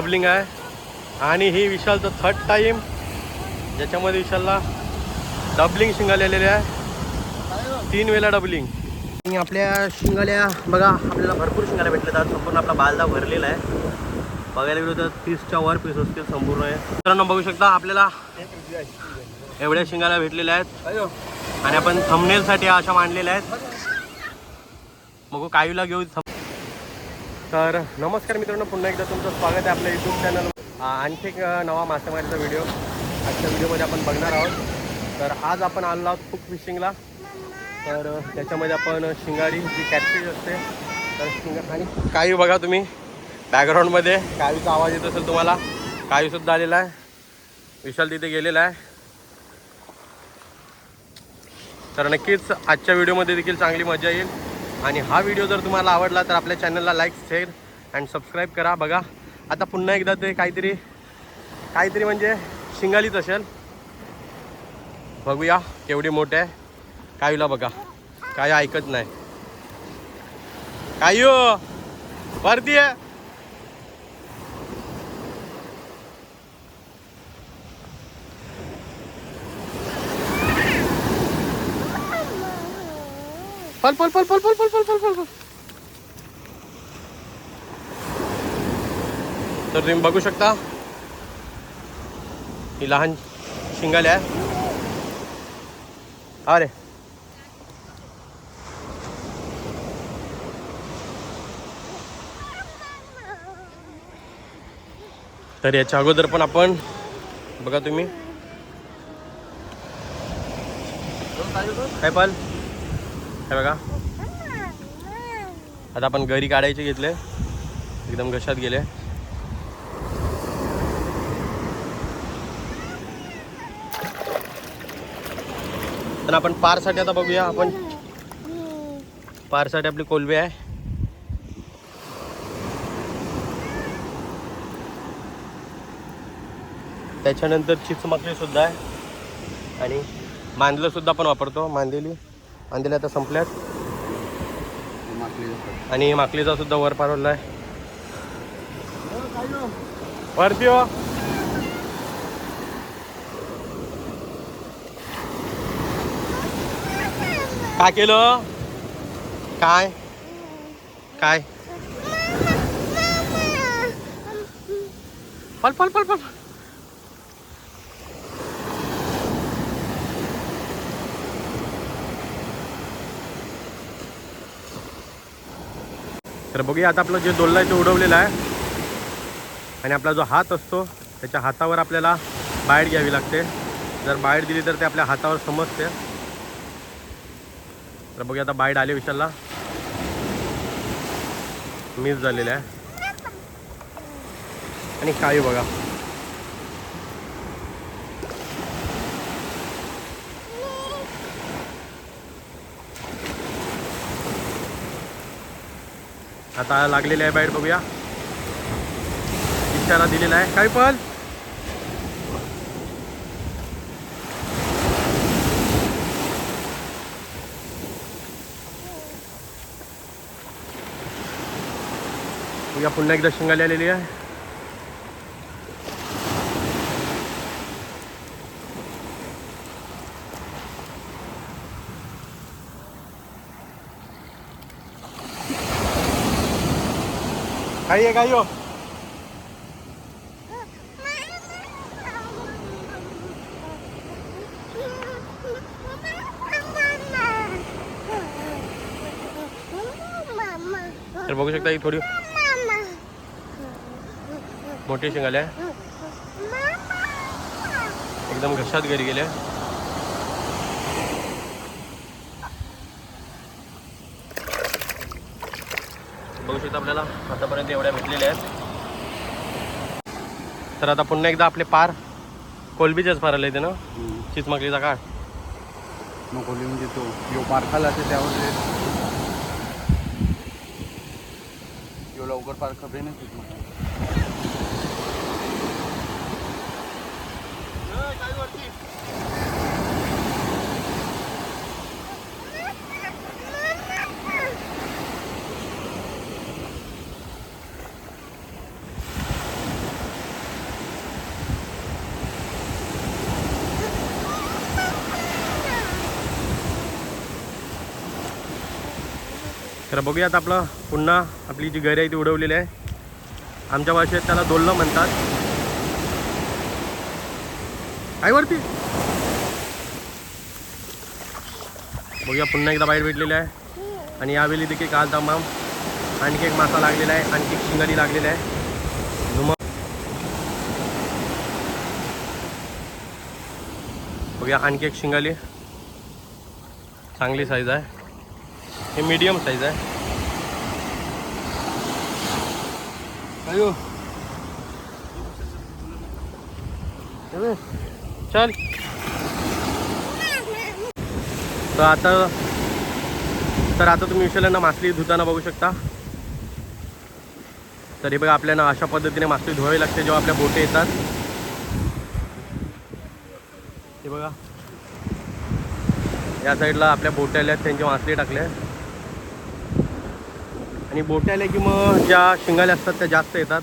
Doubling आहे. आणि ही विशालचं third time ज्याच्यामध्ये विशालला डबलिंग शिंगालेले आहे. तीन वेळा डबलिंग आणि आपल्या शिंगाल्या बघा आपल्याला भरपूर शिंगाल्या भेटल्या आहेत संपूर्ण आपला बालदा भरलेला आहे. बघायला गेलो तर तीसच्या वर पीस असतील संपूर्ण आहे मित्रांनो बघू शकता आपल्याला एवढ्या शिंगाल्या भेटलेल्या आहेत. आणि आपण थंबनेलसाठी अशा मांडलेल्या आहेत. मग कायूला घेऊ तर नमस्कार मित्रांनो पुन्हा एकदा तुमचं स्वागत आहे आपल्या यूट्यूब चॅनल आणखी एक नवा मासेमारीचा व्हिडिओ आजच्या व्हिडिओमध्ये आपण बघणार आहोत. तर आज आपण आलो आहोत फुक फिशिंगला तर त्याच्यामध्ये आपण शिंगाडी जी कॅटफिश असते तर शिंगा आणि कायू बघा तुम्ही. बॅकग्राऊंडमध्ये कायूचा आवाज येत असेल तुम्हाला. कायूसुद्धा आलेला आहे. विशाल तिथे गेलेला आहे. तर नक्कीच आजच्या व्हिडिओमध्ये देखील चांगली मजा येईल. आणि हा व्हिडिओ जर तुम्हाला आवडला तर आपल्या चॅनलला लाईक शेअर अँड सबस्क्राईब करा. बघा आता पुन्हा एकदा ते काहीतरी काहीतरी म्हणजे शिंगालीच असेल. बघूया केवढी मोठे आहे. कायूला बघा. काय ऐकत नाही. कायू वरती आहे पल पल पल पल पल पल पल पल पल पल तर तुम्ही बघू शकता ही लहान शिंगाली आहे. अरे तर याच्या अगोदर पण आपण बघा तुम्ही. काय पाल? हे बघा. आता आपण घरी काढायचे घेतले. एकदम घशात गेले. तर आपण पारसाठी आता बघूया आपण. पारसाठी आपली कोलबी आहे. त्याच्यानंतर चिचमकली सुद्धा आहे. आणि मांदलं सुद्धा आपण वापरतो मांदेली मांदेली आता संपल्यात. आणि माकलीचा सुद्धा वर पारवला आहे वरती हो. काय केलं? काय? काय? पल पल पल पल तर बघूया आता आपलं जे दोल्ला आहे ते उडवलेलं आहे. आणि आपला जो हात असतो त्याच्या हातावर आपल्याला बाहेर घ्यावी लागते. जर बाहेर दिली तर ते आपल्या हातावर समजते. तर बघूया आता बाईट आले विशालला. मिस झालेलं आहे. आणि काही बघा. आता लागलेली आहे बाईट बघूया. इशारा दिलेला आहे. काय पण पुन्हा एकदा शिंगाली आलेली आहे. खाइए खाइयो तर बघू शकता ही थोडी मोठी शेंगाल्या एकदम घशात घरी गेल्या बघू शकता आपल्याला. आतापर्यंत एवढ्या भेटलेल्या आहेत. तर आता पुन्हा एकदा आपले पार कोलबीचेच पार आले ते ना चिचमाकलीचा काळ. नको म्हणजे तो यो पारखाला ते त्यावर यो लवकर पार खबरे नाही मला. तर बघूयात आपलं पुन्हा आपली जी घरे आहे ती उडवलेली आहे. आमच्या भाषेत त्याला दोल्लं म्हणतात. काय वरती. बघूया पुन्हा एकदा बाहेर भेटलेलं आहे. आणि यावेळी देखील काल तमाम आणखी एक मासा लागलेला आहे आणखी एक शिंगाली लागलेली आहे. झुम बघूया आणखी एक शिंगाली चांगली साईज आहे. हे मीडियम साईज आहे. अयो. चल. तर आता तर आता तुम्ही विषयाला मासली धुताना बघू शकता. तर हे बघा आपल्याला अशा पद्धतीने मासली धुवावी लागते जेव्हा आपल्या बोटे येतात. हे बघा. या साईडला आपल्या बोट्या आल्या आहेत त्यांचे मासली टाकले आणि बोट्या आल्या की मग ज्या शिंगाल्या असतात त्या जास्त येतात.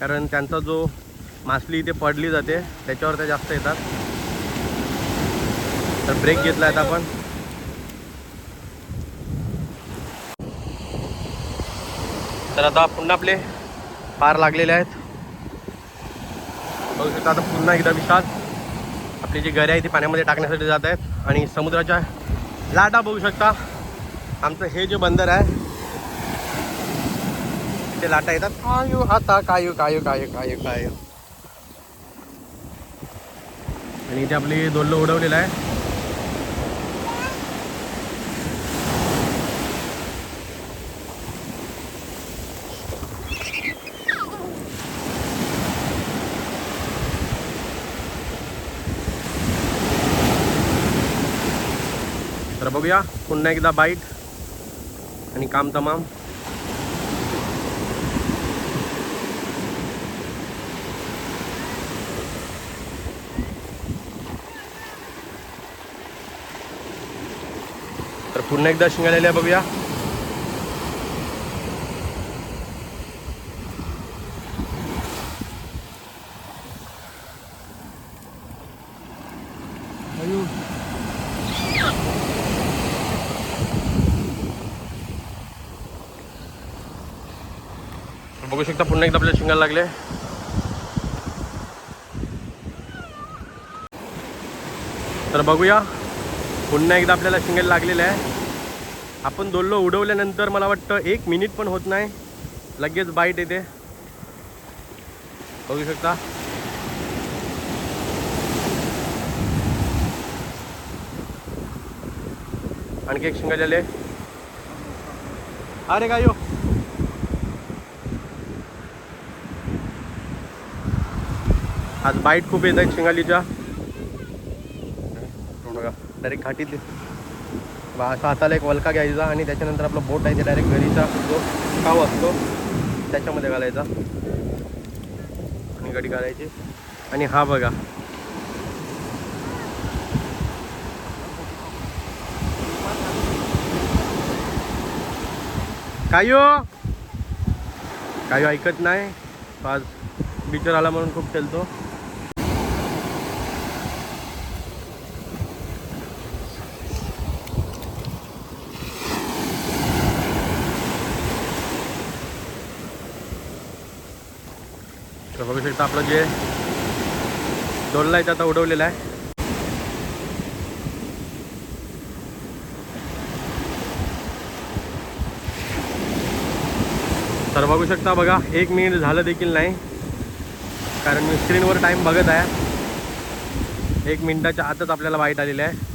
कारण त्यांचा जो मासली इथे पडली जाते त्याच्यावर त्या जास्त येतात. तर ब्रेक घेतला आहेत आपण. तर आता पुन्हा आपले पार लागलेले आहेत. बघू शकता आता पुन्हा एकदा विशाल आपली जी गऱ्या आहे ती पाण्यामध्ये टाकण्यासाठी जात आहेत. आणि समुद्राच्या लाटा बघू शकता. आमचं हे जे बंदर आहे ते लाटा येतात. कायू आता कायू कायू कायू कायू कायू आणि इथे आपली दोल्ल उडवलेलं आहे. तर बघूया पुन्हा एकदा बाईट आणि काम तमाम. पुन्हा एकदा शिंगालेल्या बघूया. बघू शकता पुन्हा एकदा आपल्याला शिंगायला लागले. तर बघूया पुन्हा एकदा आपल्याला शिंगायला लागलेलं आहे. आपण दोल्लो उडवल्यानंतर मला वाटतं एक मिनिट पण होत नाही. लगेच बाईट येते. बघू शकता. आणखी एक शिंगालेले अरे काय हो आज बाईट खूप येत आहेत शिंगालीच्या. डायरेक्ट घाटीत असा हाताला एक वलका घ्यायचा आणि त्याच्यानंतर आपला बोट आहे ते डायरेक्ट घरीचा जो काव असतो त्याच्यामध्ये घालायचा. आणि गडी घालायची. आणि हा बघा. कायो! कायो ऐकत नाही. आज बिचर आला म्हणून खूप खेळतो तर आपलं जे दोनला आहे आता उडवलेला आहे. तर बघू शकता बघा एक मिनिट झालं देखील नाही. कारण मी स्क्रीनवर टाईम बघत आहे. एक मिनिटाच्या आतच आपल्याला वाईट आलेलं आहे.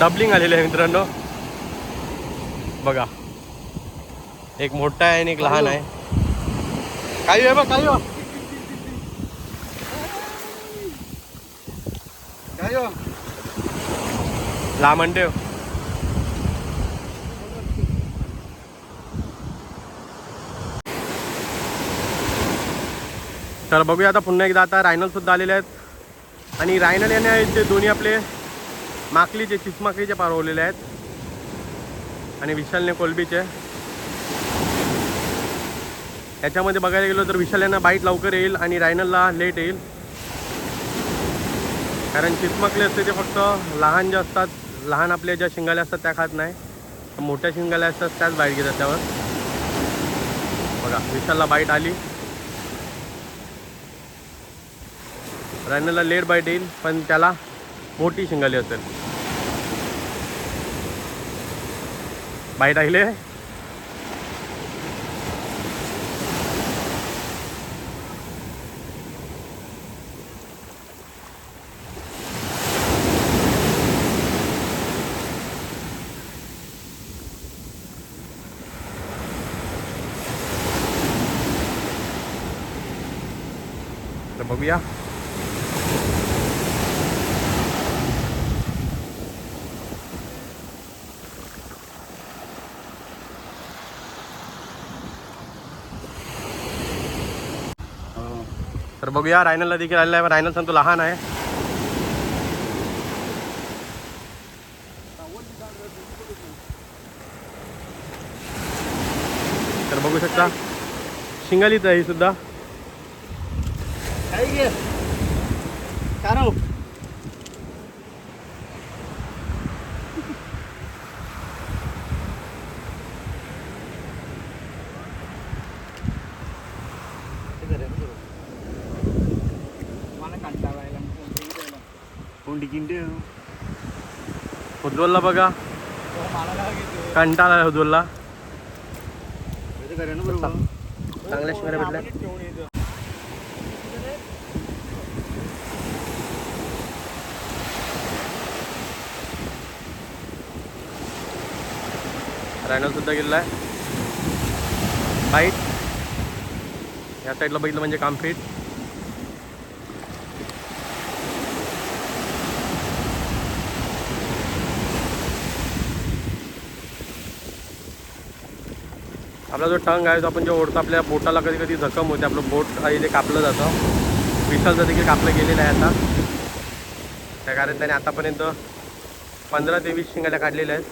डबलिंग आलेलं आहे मित्रांनो. बघा. एक मोठा आहे आणि एक लहान आहे. काही आहे बघ काही हो. काय हो? ठेव. तर बघूया आता पुन्हा एकदा आता रायनल सुद्धा आलेले आहेत. आणि रायनल याने दोन्ही आपले माकलीचे चिचमाकलीचे पारवलेले आहेत. आणि विशालने कोलबीचे. याच्यामध्ये बघायला गेलो तर विशाल यांना बाईट लवकर येईल आणि रायनलला लेट येईल. कारण चिचमाकले असते ते फक्त लहान जे असतात लहान आपल्या ज्या शिंगाल्या असतात त्या खात नाही. तर मोठ्या शिंगाल्या असतात त्याच बाईट घेतात त्यावर. बघा विशालला बाईट आली. रायनलला लेट बाईट येईल पण त्याला मोठी शिंगाली असेल. बाईट राहिले तर बघूया रायनलला देखील आलेला आहे रायनल सांगतो लहान आहे. तर बघू शकता शिंगालीच आहे ही सुद्धा. टिकिंटे उज्ज्वलला बघा. कंटाळा आहे उज्ज्वलला चांगल्या शिंगाऱ्या भेटल्या सुद्धा गेलेला आहे. बाईट. या साईडला बघितलं म्हणजे काम आपला जो टंग आहे तो आपण जे ओढतो आपल्या बोटाला कधी कधी जखम होते. आपलं बोट इथे कापलं जातं विशालचं देखील कापलं गेलेलं आहे आता. त्या कारण त्याने आतापर्यंत पंधरा ते वीस शिंगाल्या काढलेल्या आहेत.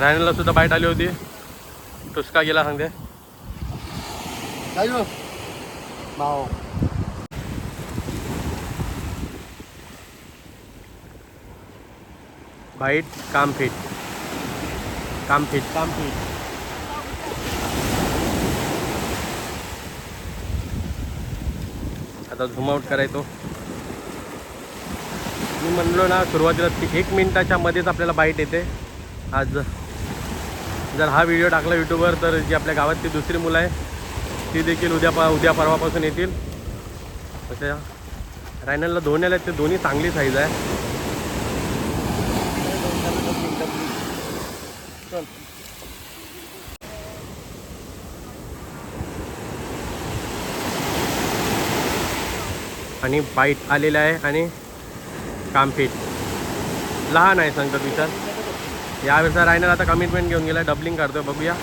रायनला सुद्धा बाईट आली होती. टुसका गेला सांगते. भाऊ. बाईट काम फिट. काम फिट. काम ठीक आता झूम आउट करायचो. मी म्हणलो ना सुरुवातीला एक मिनिटाच्या मध्येच आपल्याला बाईट येते. आज जर हा व्हिडिओ टाकला यूट्यूबवर तर जी आपल्या गावातली दुसरी मुलं आहे ती देखील उद्या पा उद्या परवापासून येतील. तशा रायनलला दोन आल्या ते दोन्ही चांगली साईज आहे. चल. आणि बाईट आलेलं आहे आणि काम फिट लहान आहे संकट विचार यावेळेचा रायनर आता कमिटमेंट घेऊन गेला डबलिंग करतोय बघूया.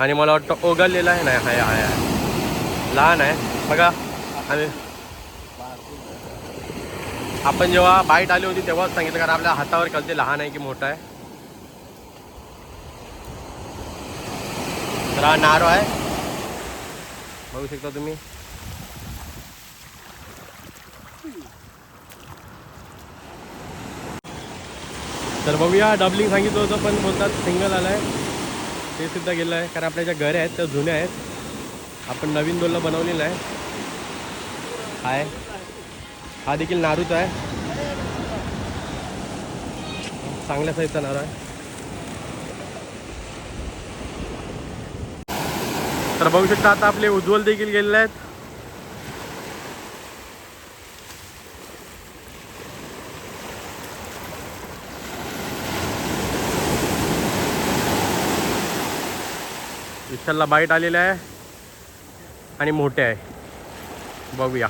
आणि मला वाटतं ओगललेला आहे नाही हाय हाय हाय. लहान आहे. बघा आणि आपण जेव्हा बाईट आली होती तेव्हाच सांगितलं कारण आपल्या हातावर कळते लहान आहे की मोठा आहे. तर हा नारो आहे. बघू शकता तुम्ही. तर बघूया डबलिंग सांगितलं होतं पण बोलतात सिंगल आलाय. ते सुद्धा गेलं आहे. कारण आपल्या ज्या घरे आहेत त्या जुन्या आहेत. आपण नवीन दोनला बनवलेलं आहे. हाय. हा देखील नारूच आहे. चांगल्या साईजचा नारू आहे. तर बघू शकता आता आपले उज्ज्वल देखील गेलेले आहेत. विशालला बाईट आलेलं आहे आणि मोठे आहे. बघूया.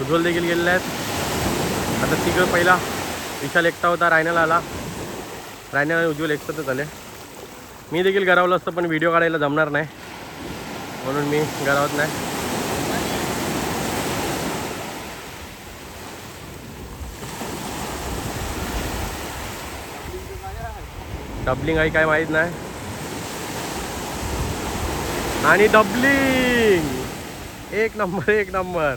उज्ज्वल देखील गेलेले आहेत. आता तिकडं पहिला विशाल एकटा होता रायनाला आला. रायनाला आणि उज्ज्वल एकसाथच आले मी देखील गरावलं असतं पण व्हिडिओ काढायला जमणार नाही. म्हणून मी गरावत नाही. डबलिंग आहे काय माहीत नाही. आणि डबलिंग. एक नंबर एक नंबर.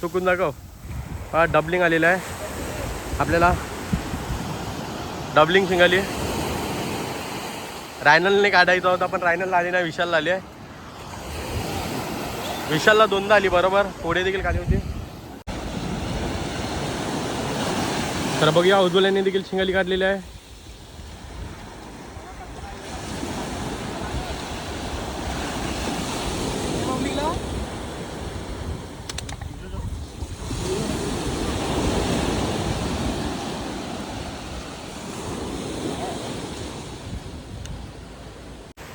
चुकून दाखव. हा डबलिंग आलेला आहे. आपल्याला डबलिंग शिंगाली रायनलने काढायचा होता पण रायनलला आली नाही विशालला आली आहे. विशालला दोनदा आली बरोबर. पुढे देखील काढली होती. तर बघूया उज्ज्वल यांनी देखील शिंगाली काढलेली आहे.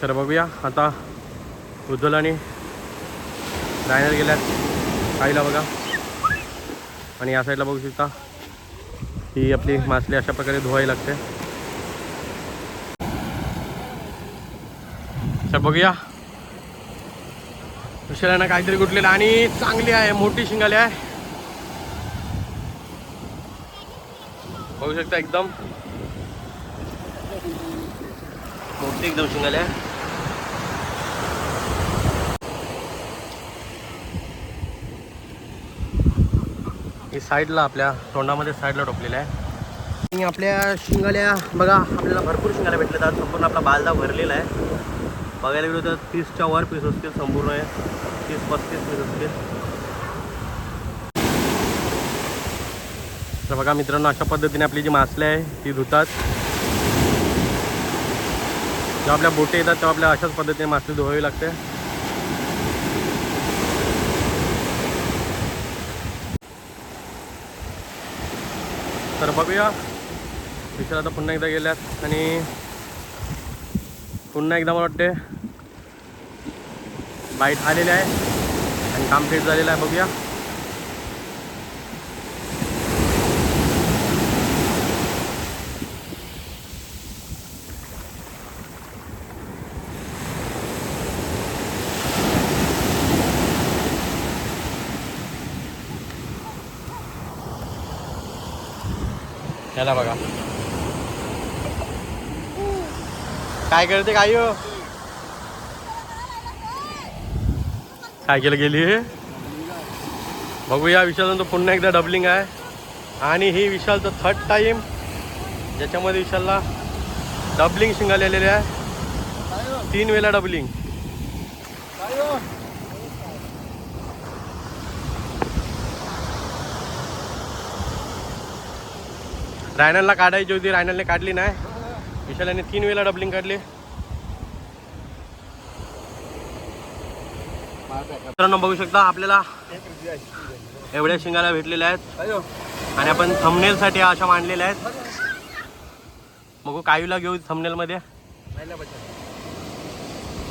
तर बघूया. आता उज्ज्वल आणि रायनर गेल्यात. आईला बघा. आणि या साईडला बघू शकता. ही आपली मासली अशा प्रकारे धुवावी लागते. तर बघूया. विशालांना काहीतरी गुटलेलं आणि चांगली आहे. मोठी शिंगाली आहे. बघू शकता एकदम. मोठी एकदम शिंगाली आहे. ही साईडला आपल्या तोंडामध्ये साईडला टोपलेलं आहे. आणि आपल्या शिंगाल्या बघा आपल्याला भरपूर शिंगाल्या भेटल्या आहेत संपूर्ण आपला बालदा भरलेला आहे. बघायला गेलो तर तीसच्या वर पीस असतील संपूर्ण आहे तीस पस्तीस पीस असतील. तर बघा मित्रांनो अशा पद्धतीने आपली जी मासले आहे ती धुतात. जेव्हा आपल्या बोटे येतात तेव्हा आपल्या अशाच पद्धतीने मासली धुवावी लागते. बघूया. विशाल आता पुन्हा एकदा गेल्यात आणि पुन्हा एकदा मला वाटते बाईट आलेले आहे आणि काम फिट झालेलं आहे. बघूया. याला बघा. काय करते काय हो? काय केलं गेली? बघूया विशालचं तो पुन्हा एकदा डबलिंग आहे. आणि ही विशालचं थर्ड टाईम ज्याच्यामध्ये विशालला डबलिंग शिंगाले आहे. तीन वेळा डबलिंग रायनलला काढायची होती रायनलने काढली नाही. विशालाने तीन वेळा डबलिंग काढली. मित्रांनो बघू शकता आपल्याला एवढ्या शिंगाला भेटलेल्या आहेत. आणि आपण थमनेलसाठी अशा मांडलेल्या आहेत. बघू कायूला घेऊ थमनेलमध्ये मध्ये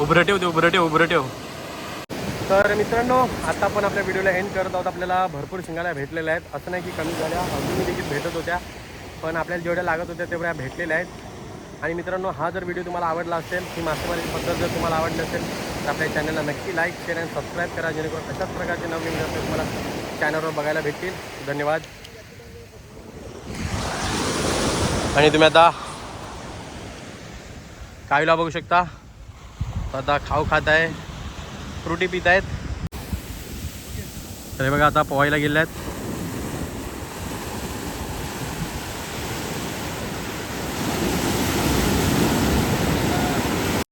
उभरं ठेव ते उभरं ठेव उभरं ठेव. तर मित्रांनो आता आपण आपल्या व्हिडिओला एंड करत आहोत. आपल्याला भरपूर शिंगाला भेटलेल्या आहेत. असं नाही की कमी झाल्या अजूनही देखील भेटत होत्या. पण आपल्याला जेवढ्या लागत होत्या तेवढ्या भेटलेल्या आहेत. आणि मित्रांनो हा जर व्हिडिओ तुम्हाला आवडला असेल ही मासेमारीची पद्धत जर तुम्हाला आवडली असेल तर आपल्या चॅनलला नक्की लाईक शेअर आणि सबस्क्राईब करा जेणेकरून अशाच प्रकारचे नवीन व्हिडिओ तुम्हाला चॅनलवर बघायला भेटतील. धन्यवाद. आणि तुम्ही आता कावीला बघू शकता. आता खाऊ खात आहे. फ्रुटी पित आहेत. तर बघा आता पोहायला गेले आहेत